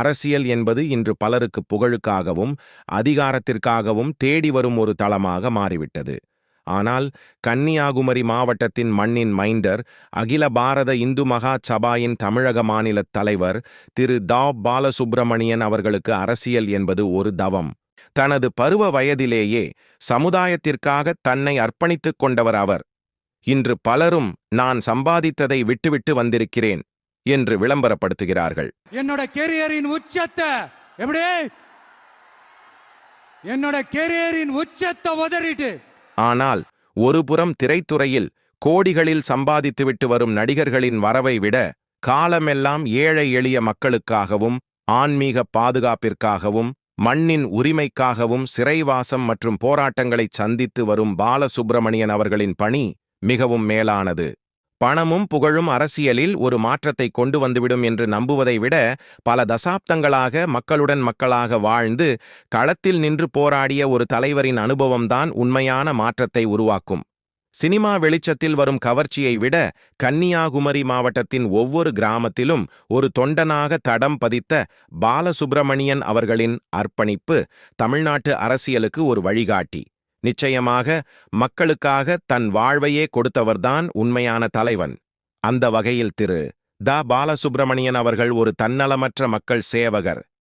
அரசியல் என்பது இன்று பலருக்கு புகழுக்காகவும் அதிகாரத்திற்காகவும் தேடி வரும் ஒரு தளமாக மாறிவிட்டது. ஆனால் கன்னியாகுமரி மாவட்டத்தின் மண்ணின் மைண்டர் அகில பாரத இந்து மகா சபாயின் தமிழக மாநிலத் தலைவர் திரு. தா. பாலசுப்பிரமணியன் அவர்களுக்கு அரசியல் என்பது ஒரு தவம். தனது பருவ வயதிலேயே சமுதாயத்திற்காக தன்னை அர்ப்பணித்துக் கொண்டவர் அவர். இன்று பலரும் நான் சம்பாதித்ததை விட்டுவிட்டு வந்திருக்கிறேன். என்று விளம்பரப்படுத்துகிறார்கள். என்னோட கெரியரின் உச்சத்தை எப்படி? என்னோட கெரியரின் உச்சத்தை உதறிட்டு. ஆனால் ஒருபுறம் திரைத்துறையில் கோடிகளில் சம்பாதித்துவிட்டு வரும் நடிகர்களின் வரவை விட காலமெல்லாம் ஏழை எளிய மக்களுக்காகவும் ஆன்மீக பாதுகாப்பிற்காகவும் மண்ணின் உரிமைக்காகவும் சிறைவாசம் மற்றும் போராட்டங்களைச் சந்தித்து வரும் பாலசுப்பிரமணியன் அவர்களின் பணி மிகவும் மேலானது. பணமும் புகழும் அரசியலில் ஒரு மாற்றத்தை கொண்டு வந்துவிடும் என்று நம்புவதை விட பல தசாப்தங்களாக மக்களுடன் மக்களாக வாழ்ந்து களத்தில் நின்று போராடிய ஒரு தலைவரின் அனுபவம்தான் உண்மையான மாற்றத்தை உருவாக்கும். சினிமா வெளிச்சத்தில் வரும் கவர்ச்சியை விட கன்னியாகுமரி மாவட்டத்தின் ஒவ்வொரு கிராமத்திலும் ஒரு தொண்டனாக தடம் பதித்த பாலசுப்பிரமணியன் அவர்களின் அர்ப்பணிப்பு தமிழ்நாட்டு அரசியலுக்கு ஒரு வழிகாட்டி. நிச்சயமாக மக்களுக்காக தன் வாழ்வையே கொடுத்தவர்தான் உண்மையான தலைவன். அந்த வகையில் திரு. த. பாலசுப்பிரமணியன் அவர்கள் ஒரு தன்னலமற்ற மக்கள் சேவகர்.